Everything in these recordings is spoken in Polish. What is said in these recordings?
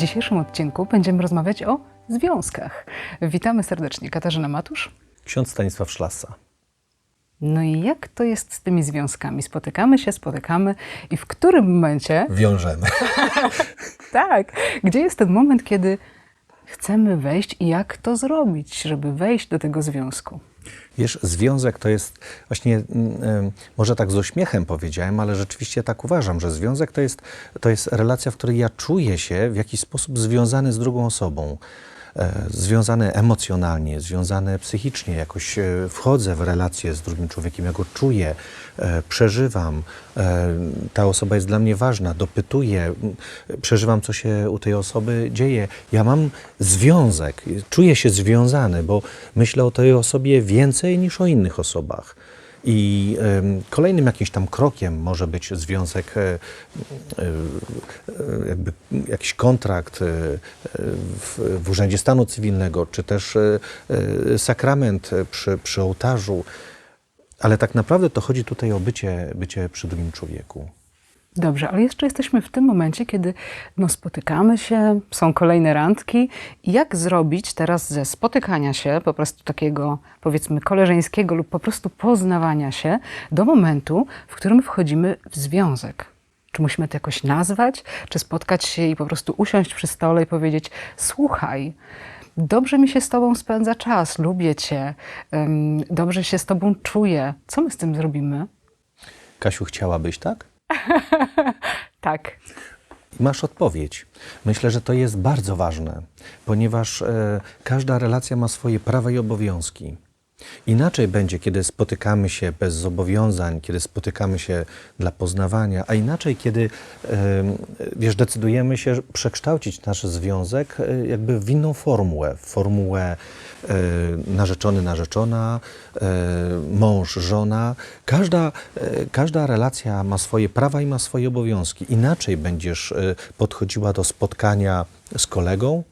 dzisiejszym odcinku będziemy rozmawiać o związkach. Witamy serdecznie. Katarzyna Matusz. Ksiądz Stanisław Szlasa. No i jak to jest z tymi związkami? Spotykamy się, spotykamy i w którym momencie, Wiążemy. tak, gdzie jest ten moment, kiedy chcemy wejść i jak to zrobić, żeby wejść do tego związku? Wiesz, związek to jest właśnie, mm, może tak z uśmiechem powiedziałem, ale rzeczywiście tak uważam, że związek to jest, to jest relacja, w której ja czuję się w jakiś sposób związany z drugą osobą. E, Związany emocjonalnie, związany psychicznie, jakoś e, wchodzę w relację z drugim człowiekiem, ja go czuję, e, przeżywam. Ta osoba jest dla mnie ważna, dopytuję, przeżywam, co się u tej osoby dzieje. Ja mam związek, czuję się związany, bo myślę o tej osobie więcej niż o innych osobach. I kolejnym jakimś tam krokiem może być związek, e, e, e, jakby jakiś kontrakt w, w Urzędzie Stanu Cywilnego, czy też sakrament przy, przy ołtarzu. Ale tak naprawdę to chodzi tutaj o bycie, bycie przy drugim człowieku. Dobrze, ale jeszcze jesteśmy w tym momencie, kiedy no, spotykamy się, są kolejne randki. Jak zrobić teraz ze spotykania się, po prostu takiego powiedzmy koleżeńskiego lub po prostu poznawania się, do momentu, w którym wchodzimy w związek? Czy musimy to jakoś nazwać, czy spotkać się i po prostu usiąść przy stole i powiedzieć: Słuchaj, dobrze mi się z Tobą spędza czas, lubię Cię, dobrze się z Tobą czuję. Co my z tym zrobimy? Kasiu, chciałabyś tak? Tak. Masz odpowiedź. Myślę, że to jest bardzo ważne, ponieważ e, każda relacja ma swoje prawa i obowiązki. Inaczej będzie, kiedy spotykamy się bez zobowiązań, kiedy spotykamy się dla poznawania, a inaczej, kiedy wiesz, decydujemy się przekształcić nasz związek e, jakby w inną formułę, w formułę e, narzeczony, narzeczona, e, mąż, żona. Każda, każda relacja ma swoje prawa i ma swoje obowiązki. Inaczej będziesz podchodziła do spotkania z kolegą,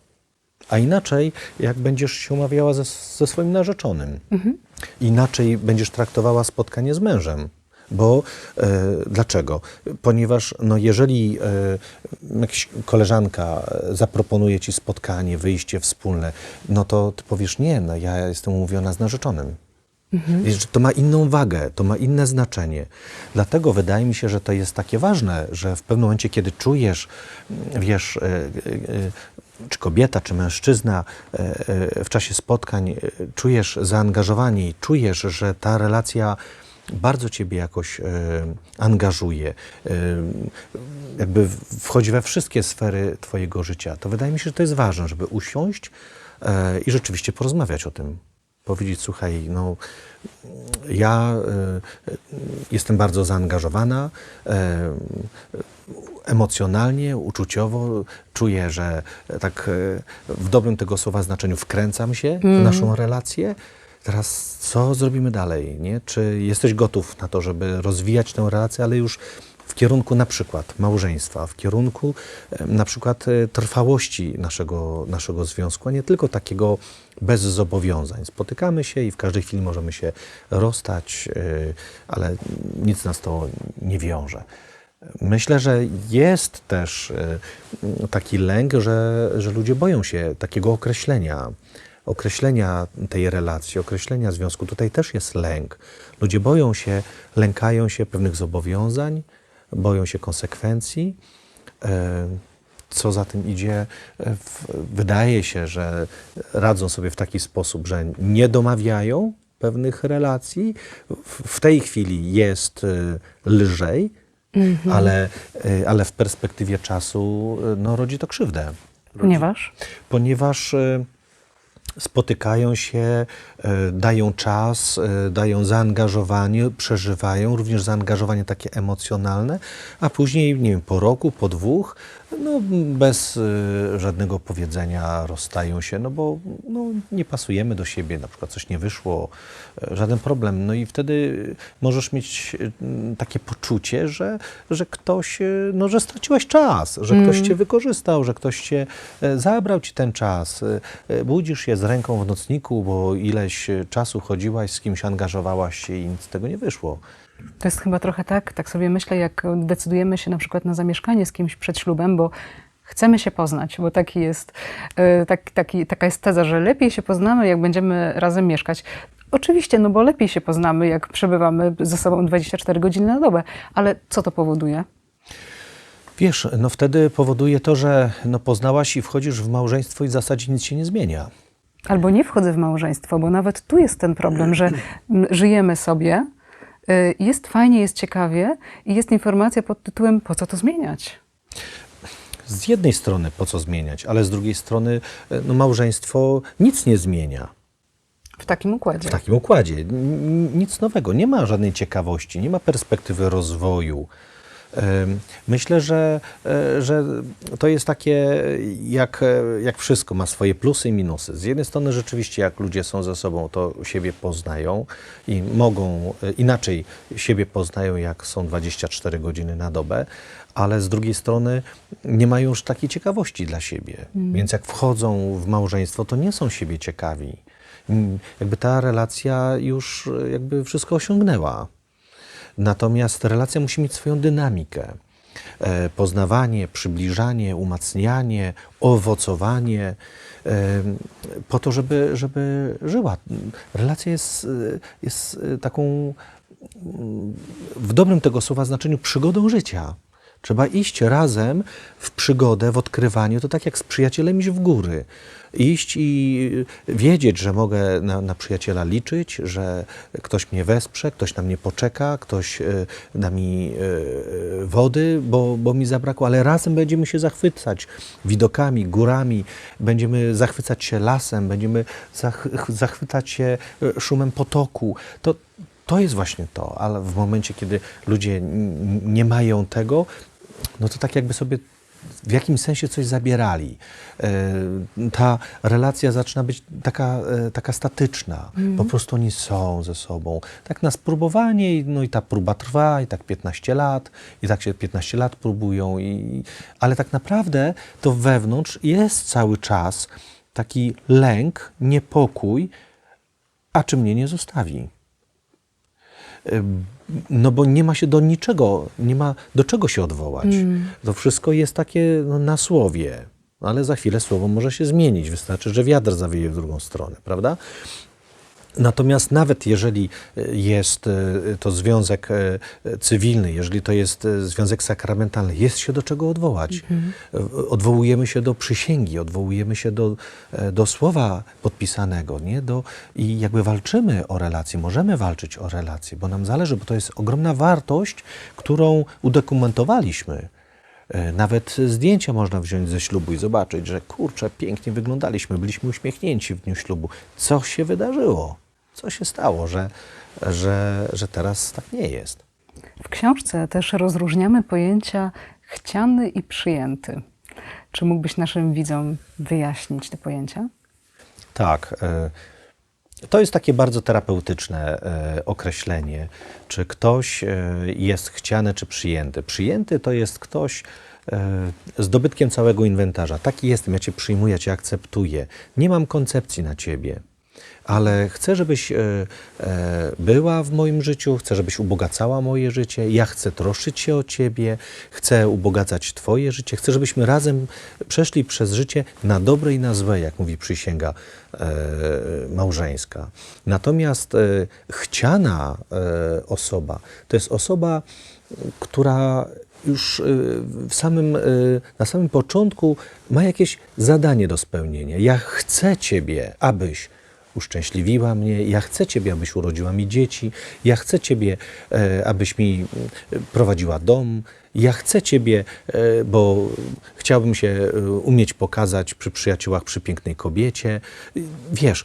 a inaczej, jak będziesz się umawiała ze, ze swoim narzeczonym. Inaczej będziesz traktowała spotkanie z mężem. Bo e, dlaczego? Ponieważ no, jeżeli e, jakaś koleżanka e, zaproponuje ci spotkanie, wyjście wspólne, no to ty powiesz nie, no, ja jestem umówiona z narzeczonym. Że to ma inną wagę, to ma inne znaczenie. Dlatego wydaje mi się, że to jest takie ważne, że w pewnym momencie, kiedy czujesz, wiesz, e, e, czy kobieta, czy mężczyzna e, e, w czasie spotkań e, czujesz zaangażowanie i czujesz, że ta relacja bardzo ciebie jakoś angażuje, jakby wchodzi we wszystkie sfery twojego życia, to wydaje mi się, że to jest ważne, żeby usiąść i rzeczywiście porozmawiać o tym powiedzieć, słuchaj, no ja e, jestem bardzo zaangażowana, e, emocjonalnie, uczuciowo, czuję, że tak e, w dobrym tego słowa znaczeniu wkręcam się w naszą relację. Teraz co zrobimy dalej? Nie? Czy jesteś gotów na to, żeby rozwijać tę relację, ale już kierunku na przykład małżeństwa, w kierunku na przykład e, trwałości naszego, naszego związku, a nie tylko takiego bez zobowiązań. Spotykamy się i w każdej chwili możemy się rozstać, e, ale nic nas to nie wiąże. Myślę, że jest też e, taki lęk, że, że ludzie boją się takiego określenia, określenia tej relacji, określenia związku. Tutaj też jest lęk. Ludzie boją się, lękają się pewnych zobowiązań, boją się konsekwencji. E, Co za tym idzie, e, wydaje się, że radzą sobie w taki sposób, że nie domawiają pewnych relacji. W- tej chwili jest e, lżej, ale, e, ale w perspektywie czasu no, rodzi to krzywdę. Ponieważ? Ponieważ e, spotykają się, e, dają czas, e, dają zaangażowanie, przeżywają również zaangażowanie takie emocjonalne, a później, nie wiem, po roku, po dwóch, no, bez e, żadnego powiedzenia rozstają się, no bo no, nie pasujemy do siebie, na przykład coś nie wyszło, e, żaden problem. No i wtedy możesz mieć e, takie poczucie, że, że ktoś, e, no, że straciłaś czas, że ktoś cię wykorzystał, że ktoś cię e, zabrał ci ten czas. Budzisz się z ręką w nocniku, bo ileś czasu chodziłaś, z kimś angażowałaś się i nic z tego nie wyszło. To jest chyba trochę tak, tak sobie myślę, jak decydujemy się na przykład na zamieszkanie z kimś przed ślubem, bo Chcemy się poznać, bo taki jest, e, tak, taki, taka jest teza, że lepiej się poznamy, jak będziemy razem mieszkać. Oczywiście, no bo lepiej się poznamy, jak przebywamy ze sobą 24 godziny na dobę, ale co to powoduje? Wiesz, no wtedy powoduje to, że no poznałaś i wchodzisz w małżeństwo i w zasadzie nic się nie zmienia. Albo nie wchodzę w małżeństwo, bo nawet tu jest ten problem, że żyjemy sobie, jest fajnie, jest ciekawie i jest informacja pod tytułem po co to zmieniać? Z jednej strony po co zmieniać, ale z drugiej strony e, no, małżeństwo nic nie zmienia. W takim układzie. W takim układzie. Nic nowego. Nie ma żadnej ciekawości, nie ma perspektywy rozwoju. Myślę, że, e, że to jest takie jak, e, jak wszystko, ma swoje plusy i minusy. Z jednej strony rzeczywiście jak ludzie są ze sobą, to siebie poznają i mogą e, inaczej siebie poznają, jak są 24 godziny na dobę, ale z drugiej strony nie mają już takiej ciekawości dla siebie. Więc jak wchodzą w małżeństwo, to nie są siebie ciekawi. Mm, Jakby ta relacja już jakby wszystko osiągnęła. Natomiast relacja musi mieć swoją dynamikę. E, Poznawanie, przybliżanie, umacnianie, owocowanie, e, po to, żeby, żeby żyła. Relacja jest, e, jest taką, mm, w dobrym tego słowa znaczeniu, przygodą życia. Trzeba iść razem w przygodę, w odkrywanie, to tak jak z przyjacielem iść w góry. Iść i wiedzieć, że mogę na, na przyjaciela liczyć, że ktoś mnie wesprze, ktoś na mnie poczeka, ktoś e, da mi e, wody, bo, bo mi zabrakło, ale razem będziemy się zachwycać widokami, górami, będziemy zachwycać się lasem, będziemy zach, zachwycać się e, szumem potoku. To, to jest właśnie to, ale w momencie, kiedy ludzie nie mają tego, no to tak jakby sobie w jakimś sensie coś zabierali. E, Ta relacja zaczyna być taka, e, taka statyczna. Po prostu oni są ze sobą. Tak na spróbowanie, i- no i ta próba trwa, i tak 15 lat, i tak się 15 lat próbują, i, ale tak naprawdę to wewnątrz jest cały czas taki lęk, niepokój, a czy mnie nie zostawi? No bo nie ma się do niczego, nie ma do czego się odwołać. To wszystko jest takie no, na słowie, ale za chwilę słowo może się zmienić. Wystarczy, że wiatr zawieje w drugą stronę, prawda? Natomiast nawet jeżeli e, jest e, to związek e, cywilny, jeżeli to jest związek sakramentalny, jest się do czego odwołać. E, Odwołujemy się do przysięgi, odwołujemy się do, do słowa podpisanego, nie? Do, i jakby walczymy o relacje, możemy walczyć o relacje, bo nam zależy, bo to jest ogromna wartość, którą udokumentowaliśmy. Nawet zdjęcia można wziąć ze ślubu i zobaczyć, że kurczę, pięknie wyglądaliśmy, byliśmy uśmiechnięci w dniu ślubu. Co się wydarzyło? Co się stało, że, że, że teraz tak nie jest? W książce też rozróżniamy pojęcia chciany i przyjęty. Czy mógłbyś naszym widzom wyjaśnić te pojęcia? Tak. e, To jest takie bardzo terapeutyczne e, określenie, czy ktoś e, jest chciany, czy przyjęty. Przyjęty to jest ktoś z dobytkiem całego inwentarza. Taki jestem, ja Cię przyjmuję, ja Cię akceptuję. Nie mam koncepcji na Ciebie. Ale chcę, żebyś e, e, była w moim życiu, chcę, żebyś ubogacała moje życie. Ja chcę troszczyć się o Ciebie, chcę ubogacać Twoje życie, chcę, żebyśmy razem przeszli przez życie na dobre i na złe, jak mówi przysięga e, małżeńska. Natomiast chciana osoba to jest osoba, która już w samym, na samym początku ma jakieś zadanie do spełnienia. Ja chcę Ciebie, abyś uszczęśliwiła mnie, ja chcę Ciebie, abyś urodziła mi dzieci, ja chcę Ciebie, e, abyś mi e, prowadziła dom, ja chcę Ciebie, e, bo chciałbym się umieć pokazać przy przyjaciołach, przy pięknej kobiecie. Wiesz,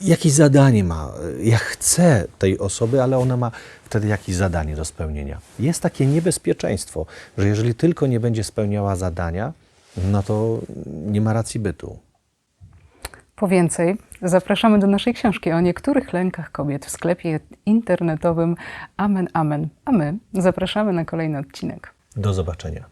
jakieś zadanie ma. Ja chcę tej osoby, ale ona ma wtedy jakieś zadanie do spełnienia. Jest takie niebezpieczeństwo, że jeżeli tylko nie będzie spełniała zadania, no to nie ma racji bytu. Po więcej zapraszamy do naszej książki o niektórych lękach kobiet w sklepie internetowym Amen Amen. A my zapraszamy na kolejny odcinek. Do zobaczenia.